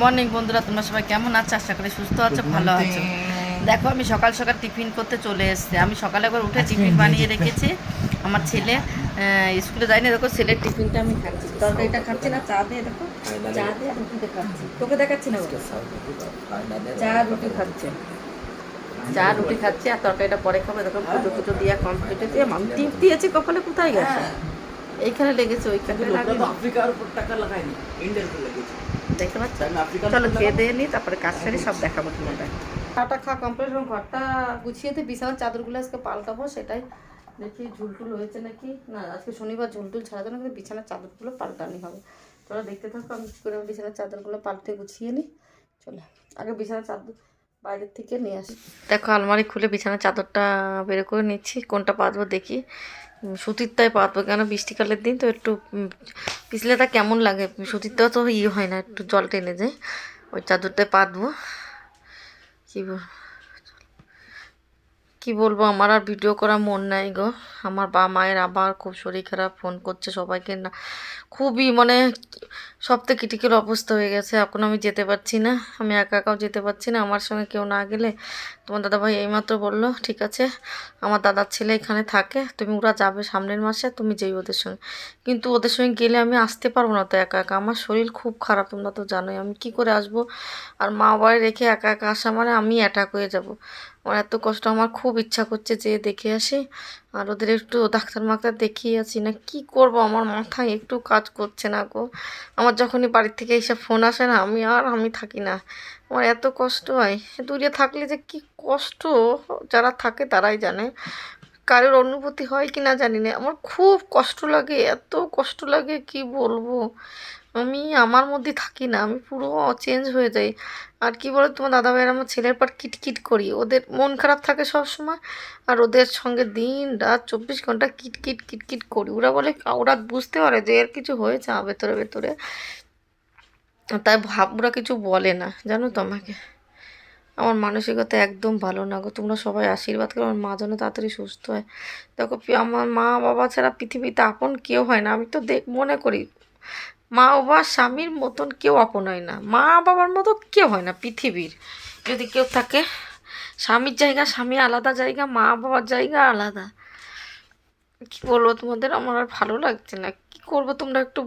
Morning বন্ধুরা তোমরা সবাই কেমন আছো? আশা করি সুস্থ আছো ভালো আছো। দেখো আমি সকাল সকাল টিফিন করতে চলে এসেছি। আমি সকালে একবার উঠে টিফিন বানিয়ে রেখেছি। আমার ছেলে স্কুলে যায়নি। দেখো ছেলের টিফিনটা আমি খাচ্ছি। তরকারিটা খাচ্ছি না চা দিয়ে দেখো। চা দিয়ে রুটিতে খাচ্ছি। তোকে দেখাচ্ছি না চা রুটি খাচ্ছে। চা রুটি খাচ্ছে আর তরকারিটা পরে খাব। দেখো পুজো পুজো দিয়ে কমপ্লিট হয়েছে আমি টিপ দিয়েছি কপালে কোথায় গেছে? এইখানে লেগেছে ওইখানে লাগেনি। আফ্রিকার উপর টাকা লাগায়নি ইন্ডিয়ার উপর লেগেছে দেখতে পাচ্ছ? আফ্রিকার চলো খেয়ে দিয়ে নিই তারপরে কাজ সারি সব দেখাবো তোমাদের। চাটা খা কমপ্লিট এবং ঘরটা গুছিয়ে দিয়ে বিছানার চাদরগুলো আজকে পাল্টাবো সেটাই। দেখি ঝুলটুল হয়েছে নাকি? না আজকে শনিবার ঝুলটুল ছাড়া জন্য কিন্তু বিছানার চাদরগুলো পাল্টানি হবে। চলো দেখতে থাকো আমি কী করে আমি বিছানার চাদরগুলো পাল্টে গুছিয়ে নিই চলো আগে বিছানার চাদর বাইরের থেকে নিয়ে আসি। দেখো আলমারি খুলে বিছানার চাদরটা বের করে নিচ্ছি কোনটা পাতবো দেখি। উম, সুতিরটাই পাতবো কেন বৃষ্টিকালের দিন তো একটু পিছলে তা কেমন লাগে? সুতিরটাও তো ইয়ে হয় না একটু জল টেনে যায়। ওই চাদরটায় পাতবো কী বল কি বলব? আমার আর ভিডিও করা মন নাই গো। আমার বা মায়ের আবার খুব শরীর খারাপ ফোন করছে সবাইকে না। খুবই মানে সব থেকে ক্রিটিক্যাল অবস্থা হয়ে গেছে। এখন আমি যেতে পারছি না। আমি একা একাও যেতে পারছি না। আমার সঙ্গে কেউ না গেলে তোমার দাদাভাই এইমাত্র বলল, ঠিক আছে, আমার দাদার ছেলে এখানে থাকে। তুমি ওরা যাবে সামনের মাসে, তুমি যেই ওদের সঙ্গে। কিন্তু ওদের সঙ্গে গেলে আমি আসতে পারব না তো একা একা। আমার শরীর খুব খারাপ, তোমরা তো জানোই। আমি কি করে আসব? আর মা বাবাই রেখে একা একা আসা মানে আমি অ্যাটাক হয়ে যাব। আমার এত কষ্ট, আমার খুব ইচ্ছা করছে যে দেখে আসি। আর ওদের একটু ডাক্তার মাক্তার দেখিয়ে আছি না কি করব? আমার মাথায় একটু কাজ করছে না গো। আমার যখনই বাড়ির থেকে এইসব ফোন আসে না, আমি আর আমি থাকি না। আমার এত কষ্ট হয়। দূরে থাকলে যে কি কষ্ট যারা থাকে তারাই জানে। কারোর অনুভূতি হয় কি না জানি না। আমার খুব কষ্ট লাগে, এত কষ্ট লাগে, কি বলব? আমি আমার মধ্যে থাকি না, আমি পুরো চেঞ্জ হয়ে যাই। আর কি বলো তোমার দাদা ভাইয়ের আমার ছেলের পর কিটকিট করি। ওদের মন খারাপ থাকে সব সময় আর ওদের সঙ্গে দিন রাত চব্বিশ ঘণ্টা কিটকিট কিটকিট করি। ওরা বলে, ওরা বুঝতে পারে যে এর কিছু হয়েছে ভেতরে ভেতরে। তাই ভাব, ওরা কিছু বলে না, জানো তো আমাকে। আমার মানসিকতা একদম ভালো না গো। তোমরা সবাই আশীর্বাদ করো, আমার মা যেন তাড়াতাড়ি সুস্থ হয়। দেখো, আমার মা বাবা ছাড়া পৃথিবীতে আপন কেউ হয় না। আমি তো দেখ মনে করি মা বাবা স্বামীর মতন কেউ আপন হয় না। মা বাবার মতো কেউ হয় না পৃথিবীর। যদি কেউ থাকে, স্বামীর জায়গা স্বামী আলাদা জায়গা, মা বাবার জায়গা আলাদা। কি বলব তোমাদের? আমার আর ভালো লাগছে না। কি করব তোমরা একটু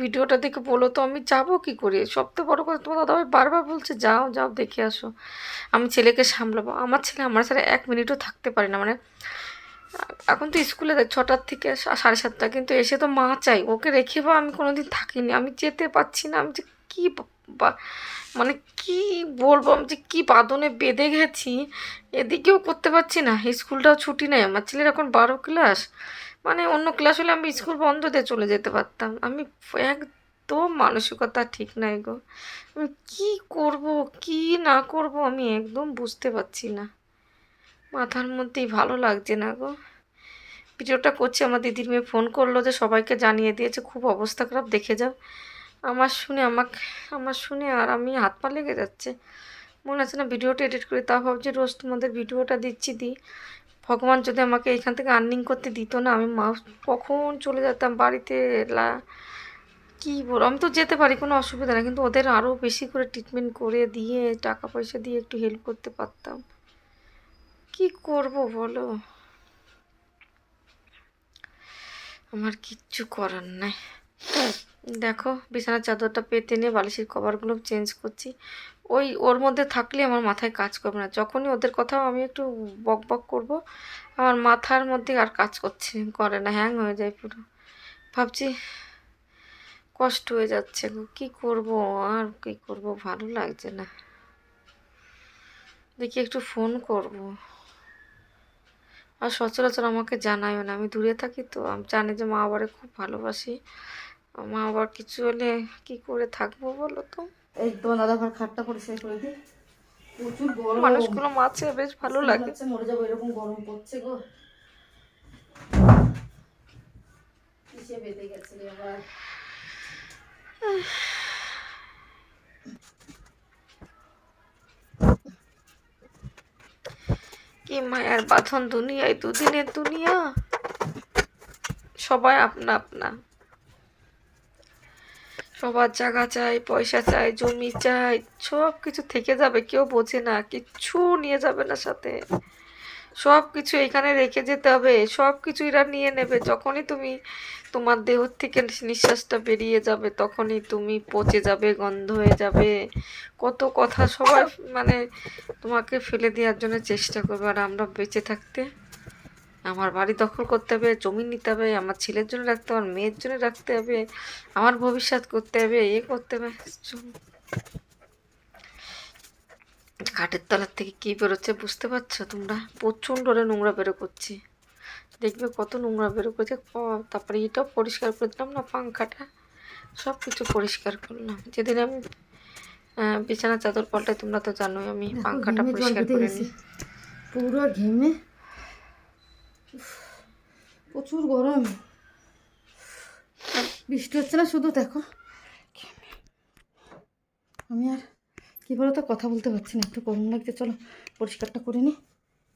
ভিডিওটা দেখে বলো তো, আমি যাব কি করে? সবথেকে বড় কথা তোমার দাদাভাই বারবার বলছে, যাও যাও, দেখে আসো। আমি ছেলেকে সামলাবো। আমার ছেলে আমার সাথে এক মিনিটও থাকতে পারে না। মানে এখন তো স্কুলে যায় ছটার থেকে সাড়ে সাতটা, কিন্তু এসে তো মা চাই, ওকে রেখে বা আমি কোনোদিন থাকিনি। আমি যেতে পারছি না, আমি যে কী মানে কি বলব, আমি যে কী বাঁধনে বেঁধে গেছি, এদিকেও করতে পারছি না, স্কুলটাও ছুটি নেই, আমার ছেলের এখন বারো ক্লাস। মানে অন্য ক্লাস হলে আমি স্কুল বন্ধ দিয়ে চলে যেতে পারতাম। আমি একদম মানসিকতা ঠিক নাই গো। আমি কী করব, কি না করব, আমি একদম বুঝতে পারছি না। মাথার মধ্যেই ভালো লাগছে না গো। ভিডিওটা করছি, আমার দিদির মেয়ে ফোন করল যে সবাইকে জানিয়ে দিয়েছে, খুব অবস্থা খারাপ, দেখে যাও। আমার শুনে আমাকে আমার শুনে আর আমি হাত পা লেগে যাচ্ছে। মনে আছে না ভিডিওটা এডিট করি, তাও ভাবছি রোজ তোমাদের ভিডিওটা দিচ্ছি, দিই। ভগবান যদি আমাকে এখান থেকে আর্নিং করতে দিত না, আমি মা, কখন চলে যেতাম বাড়িতে, লা, কী বলব আমি তো যেতে পারি, কোনো অসুবিধা নেই, কিন্তু ওদের আরও বেশি করে ট্রিটমেন্ট করে দিয়ে, টাকা পয়সা দিয়ে একটু হেল্প করতে পারতাম। কি করব বলো? আমার কিচ্ছু করার নাই। দেখো, বিছানার চাদরটা পেতে নিয়ে বালিশের কভারগুলো চেঞ্জ করছি। ওই, ওর মধ্যে থাকলে আমার মাথায় কাজ করবে না। যখনই ওদের কথাও আমি একটু বক বক করব, আমার মাথার মধ্যে আর কাজ করছে, করে না হ্যাং হয়ে যায় পুরো। ভাবছি কষ্ট হয়ে যাচ্ছে গো, কী করব, আর কী করব, ভালো লাগছে না। দেখি একটু ফোন করব। আর সচরাচর আমাকে জানায়ও না। আমি দূরে থাকি তো আমি জানি যে মা বাবারে খুব ভালোবাসি। মা বাবার কিছু হলে কি করে থাকব বলো তো? এই তোমার দাদা ভাই খাটটা পরিষ্কার করে দিই। প্রচুর গরম। মানুষগুলো মাছে বেশ ভালো লাগে। মরে যাব এরকম গরম পড়ছে গো। কিসে বেঁধে গেছে আবার? মায়ার বাঁধন দুনিয়ায়, দুদিনের দুনিয়া। সবাই আপনা আপনা। সবার জায়গা চাই, পয়সা চাই, জমি চাই সব কিছু থেকে যাবে, কেউ বোঝে না, কিচ্ছু নিয়ে যাবে না সাথে। সব কিছু এখানে রেখে যেতে হবে সব কিছু এরা নিয়ে নেবে। যখনই তুমি তোমার দেহ থেকে নিঃশ্বাসটা বেরিয়ে যাবে, তখনই তুমি পচে যাবে, গন্ধ হয়ে যাবে। কত কথা সবাই মানে তোমাকে ফেলে দেওয়ার জন্য চেষ্টা করবে। আর আমরা বেঁচে থাকতে, আমার বাড়ি দখল করতে হবে জমি নিতে হবে, আমার ছেলের জন্য রাখতে হবে, আমার মেয়ের জন্য রাখতে হবে, আমার ভবিষ্যৎ করতে হবে, এ করতে হবে। খাটের তলার থেকে কি বেরোচ্ছে বুঝতে পারছ তোমরা? প্রচণ্ড ওরা নোংরা বেরো করছে। দেখবে কত নোংরা বেরো করছে। তারপরে এটাও পরিষ্কার করে দিলাম না পাংখাটা? সব কিছু পরিষ্কার করলাম। যেদিন আমি বিছানা চাদর পাল্টাই তোমরা তো জানোই আমি পাংখাটা পরিষ্কার করে। নিই। পুরো ঘেমে। প্রচুর গরম। বৃষ্টি হচ্ছে না শুধু দেখো। আমি আর কি বলো তো? কথা বলতে পারছি না, একটু গরম লাগছে, চলো পরিষ্কারটা করে নি।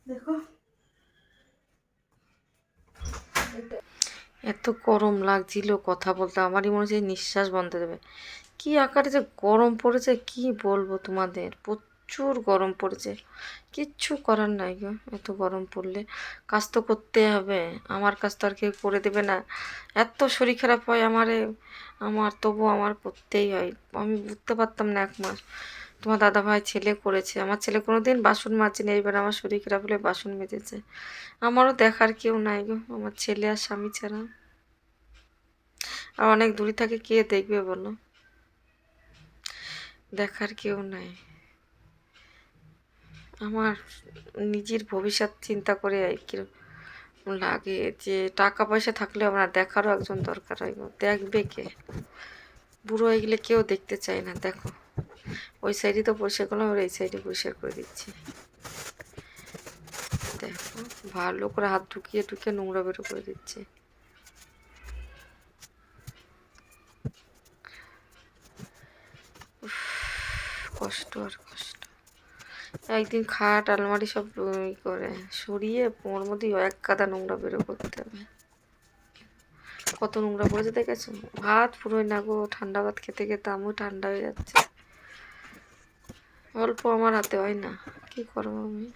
দেখো। এত গরম লাগছিল কথা বলতে, আমারই মনে হচ্ছে নিঃশ্বাস বন্ধ দেবে কি আকারে যে গরম পড়েছে, কি বলব তোমাদের? প্রচুর গরম পড়েছে। কিচ্ছু করার নাই গো, এত গরম পড়লে। কাজ তো করতে হবে, আমার কাজ তো আর কেউ করে দেবে না। এত শরীর খারাপ হয় আমারে, আমার তবু আমার করতেই হয়। আমি বুঝতে পারতাম না এক মাস। তোমার দাদা ভাই ছেলে করেছে। আমার ছেলে কোনো দিন বাসন মাজেনি এইবার আমার শরীর খারাপ হলে বাসন মেজেছে। আমারও দেখার কেউ নাই গো, আমার ছেলে আর স্বামী ছাড়া। আর অনেক দূরে থাকে, কে দেখবে বলো? দেখার কেউ নাই। আমার নিজের ভবিষ্যৎ চিন্তা করে কীরকম লাগে যে টাকা পয়সা থাকলে আমার দেখারও একজন দরকার হয়। দেখবে কে? বুড়ো হয়ে গেলে কেউ দেখতে চায় না, দেখো। ওই সাইডে তো পরিষ্কার করলাম আর এই সাইডে পরিষ্কার করে দিচ্ছি। দেখো, ভালো করে হাত ঢুকিয়ে ঢুকিয়ে নোংরা বেরো করে দিচ্ছে। কষ্ট আর কষ্ট। একদিন খাট, আলমারি সব করে সরিয়ে ওর মধ্যে এক কাদা নোংরা বেরো করতে হবে। কত নোংরা পড়েছে দেখেছ? ভাত পুরোই না গো, ঠান্ডা ভাত খেতে খেতে আমিও ঠান্ডা হয়ে যাচ্ছে। অল্প আমার হাতে হয় না। কি করব আমি?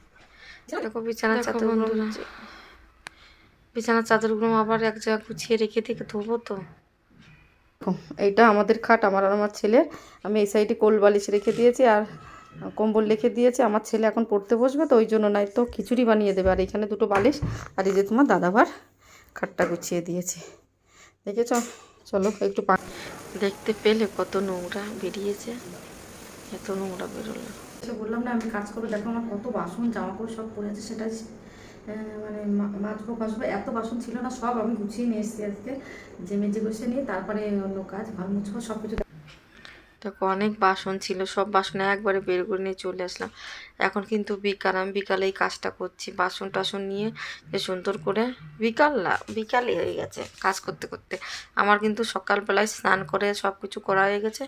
দেখো বিছানার চাদরগুলো বিছানার চাদরগুলো আবার এক জায়গায় গুছিয়ে রেখে থেকে ধোবো তো। এইটা আমাদের খাট আমার আর আমার ছেলের। আমি এই সাইডে কোল বালিশ রেখে দিয়েছি আর কম্বল রেখে দিয়েছি। আমার ছেলে এখন পড়তে বসবে তো ওই জন্য নাই তো খিচুড়ি বানিয়ে দেবে। আর এখানে দুটো বালিশ আর এই যে তোমার দাদাভার খাটটা গুছিয়ে দিয়েছি। দেখেছ? চলো একটু পা দেখতে পেলে কত নোংরা বেরিয়েছে। এত নোংরা বেরোলো। সে বললাম না, আমি কাজ করব। দেখো আমার কত বাসন জামা কাপড় সব পরে আছে, সেটা মানে মাজবো কাজবো এত বাসন ছিল না, সব আমি গুছিয়ে নিয়ে এসেছি আজকে। যে মেজে গুছিয়ে নিয়ে, তারপরে অন্য কাজ ভালো মুছবো সব কিছু দেখো অনেক বাসন ছিল, সব বাসন একবারে বের করে নিয়ে চলে আসলাম। এখন কিন্তু বিকাল, আমি বিকালে এই কাজটা করছি। বাসন টাসন নিয়ে সুন্দর করে বিকাল না বিকালে হয়ে গেছে কাজ করতে করতে। আমার কিন্তু সকালবেলায় স্নান করে সব কিছু করা হয়ে গেছে।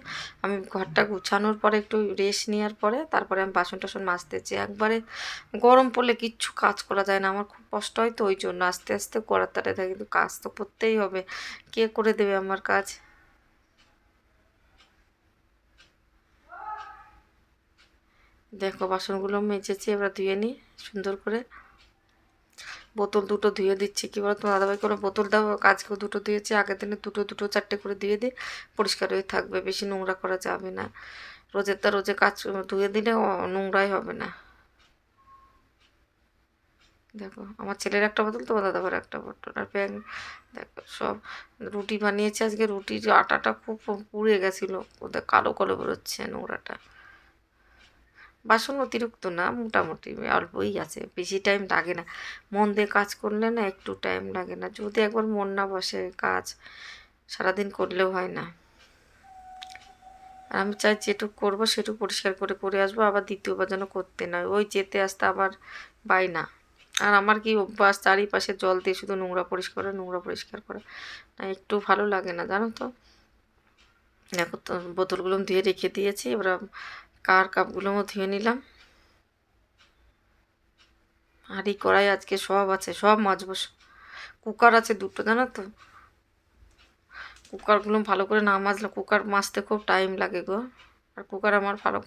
আমি ঘরটা গুছানোর পরে একটু রেস্ট নেওয়ার পরে তারপরে আমি বাসন টাসন মাজতেছি। একবারে গরম পড়লে কিচ্ছু কাজ করা যায় না। আমার খুব কষ্ট হয় তো ওই জন্য। আস্তে আস্তে করার তারে কিন্তু কাজ তো করতেই হবে। কে করে দেবে আমার কাজ? দেখো, বাসনগুলো মেজেছি, এবার ধুয়ে নিই সুন্দর করে। বোতল দুটো ধুয়ে দিচ্ছি কি বলো তোমার দাদাভাই কোনো বোতল দাও আজকে দুটো ধুয়েছি, আগের দিনে দুটো দুটো, চারটে করে ধুয়ে দিই, পরিষ্কার হয়ে থাকবে, বেশি নোংরা করা যাবে না। রোজের তা রোজে কাজ ধুয়ে দিলে নোংরাই হবে না। দেখো, আমার ছেলের একটা বোতল, তোমার দাদাভাইয়ের একটা বোতল, আর ব্যাং দেখো, সব রুটি বানিয়েছি আজকে, রুটির আটাটা খুব পুড়ে গেছিল, ওদের কালো কালো বেরোচ্ছে নোংরাটা। বাসন অতিরিক্ত না, মোটামুটি অল্পই আছে। বেশি টাইম লাগে না। মন দিয়ে কাজ করলে না একটু টাইম লাগে না। যদি একবার মন না বসে কাজ, সারাদিন করলেও হয় না। আর আমি চাই যেটুকু করব, সেটুকু পরিষ্কার করে করে আসব, আবার দ্বিতীয়বার যেন করতে নয় ওই যেতে আসতে আবার বাই না। আর আমার কি অভ্যাস? চারিপাশে জল দিয়ে শুধু নোংরা পরিষ্কার করা, নোংরা পরিষ্কার করা। না, একটু ভালো লাগে না, জানো তো? দেখো তো, বোতলগুলো ধুয়ে রেখে দিয়েছি। এবার কার কাপগুলোও ধুয়ে নিলাম। হাঁড়ি কড়াই আজকে সব আছে, সব মাজবো। কুকার আছে দুটো, জানো তো? কুকারগুলো ভালো করে না মাজলে কুকার মাজতে খুব টাইম লাগে গো। আর কুকার আমার ভালো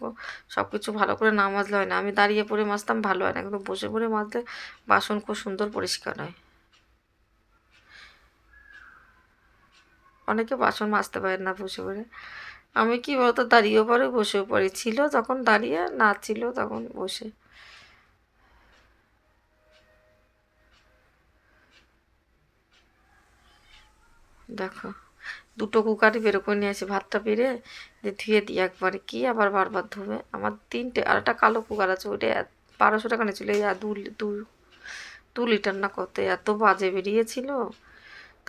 সব কিছু ভালো করে না মাজলে হয় না। আমি দাঁড়িয়ে পড়ে মাজতাম, ভালো হয় না। কিন্তু বসে পড়ে মাজলে বাসন খুব সুন্দর পরিষ্কার হয়। অনেকে বাসন মাজতে পারে না বসে পড়ে। আমি কি বলতো দাঁড়িয়েও পরে বসেও পড়ি। ছিল তখন দাঁড়িয়ে, না ছিল তখন বসে। দেখো, দুটো কুকারই বেরো করে নিয়ে আসি ভাতটা বেড়ে দিয়ে ধুয়ে দিই একবারে। কি আবার বারবার ধোবে? আমার তিনটে, আর একটা কালো কুকার আছে, ওইটা বারোশো টাকা নিয়েছিল, এই দু দু লিটার না কত, এত বাজে বেরিয়েছিল।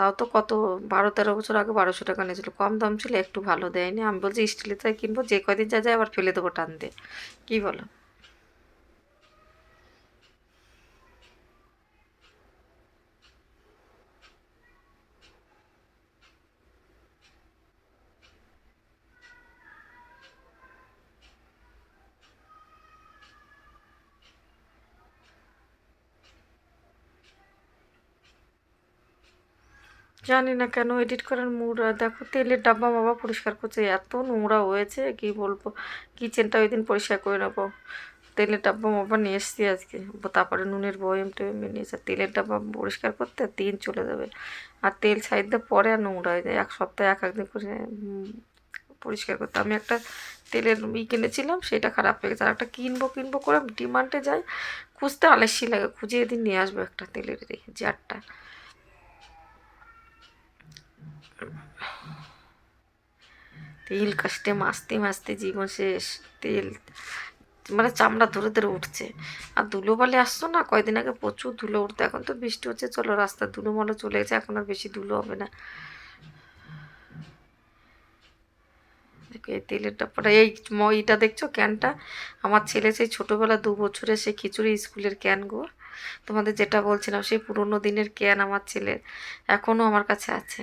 তাও তো কত বারো তেরো বছর আগে বারোশো টাকা নিয়েছিল। কম দাম ছিল, একটু ভালো দেয়নি। আমি বলছি স্টিলে তাই কিনবো, যে কদিন যা যায় আবার ফেলে দেবো টান দিয়ে। কী বলো? জানি না কেন এডিট করার মুড দেখো তেলের ডাব্বা বাবা পরিষ্কার করছে, এত নোংরা হয়েছে, কি বলব? কিচেনটা ওই দিন পরিষ্কার করে নেব। তেলের ডাব্বা বাবা নিয়ে এসছি আজকে। তারপরে নুনের বয়ম টয়েম নিয়ে এসে তেলের ডাব্বা পরিষ্কার করতে দিন চলে যাবে। আর তেল সাইড দিয়ে পরে আর নোংরা হয়ে যায়। এক সপ্তাহে এক একদিন করে পরিষ্কার করতে। আমি একটা তেলের ই কিনেছিলাম, সেটা খারাপ হয়ে গেছে। আর একটা কিনবো কিনবো করে ডিমান্ডে যাই, খুঁজতে আলসি লাগে। খুঁজে এদিন নিয়ে আসব একটা তেলের জারটা। তেল কাস্টে মাছতে মাছতে জীবন শেষ, তেল। মানে চামড়া ধরে ধরে উঠছে। আর ধুলো বলে আসছো না, কয়দিন আগে প্রচুর ধুলো উঠতো, এখন তো বৃষ্টি হচ্ছে, চলো রাস্তা ধুলো মলো চলে গেছে, এখন আর বেশি ধুলো হবে না। দেখো এই তেলের ডাব্বাটা এই এইটা দেখছ, ক্যানটা? আমার ছেলে সেই ছোটোবেলা দু বছরে সে খিচুড়ি স্কুলের ক্যান গো। তোমাদের যেটা বলছিলাম, সেই পুরনো দিনের ক্যান আমার ছেলের এখনও আমার কাছে আছে।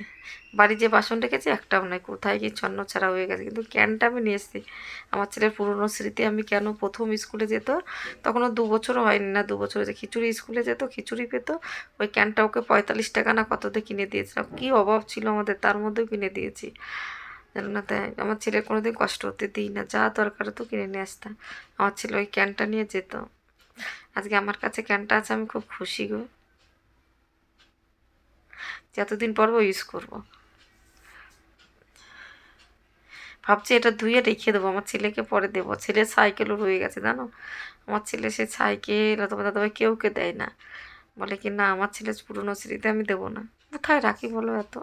বাড়ি যে বাসন রেখেছি, একটাও নাই কোথায় কি ছন্ন ছাড়া হয়ে গেছে। কিন্তু ক্যানটা আমি নিয়ে এসেছি। আমার ছেলের পুরনো স্মৃতি, আমি কেন প্রথম স্কুলে যেত? তখনও দু বছরও হয়নি না, দু বছর যে খিচুড়ি স্কুলে যেত, খিচুড়ি পেতো, ওই ক্যানটা ওকে পঁয়তাল্লিশ টাকা না কততে কিনে দিয়েছিলাম। কী অভাব ছিল আমাদের, তার মধ্যেও কিনে দিয়েছি। জানো না তাই, আমার ছেলের কোনোদিন কষ্ট হতে দিই না, যা দরকার তো কিনে নিয়ে আসতাম। আমার ছেলে ওই ক্যানটা নিয়ে যেত। আজকে আমার কাছে ক্যানটা আছে, আমি খুব খুশি গো। যে এতদিন পর ইউজ করব। ভাবছি এটা ধুয়ে রেখে দেবো, আমার ছেলেকে পরে দেবো। ছেলের সাইকেলও রয়ে গেছে, জানো? আমার ছেলে সে সাইকেল অথবা দাদা কেউকে দেয় না। বলে কি, না, আমার ছেলের পুরনো স্মৃতি আমি দেবো না। কোথায় রাখি বলো এত।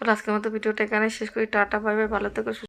চলো আজকের মতো ভিডিওটা এখানে শেষ করি। টাটা বাই ভালো থেকো।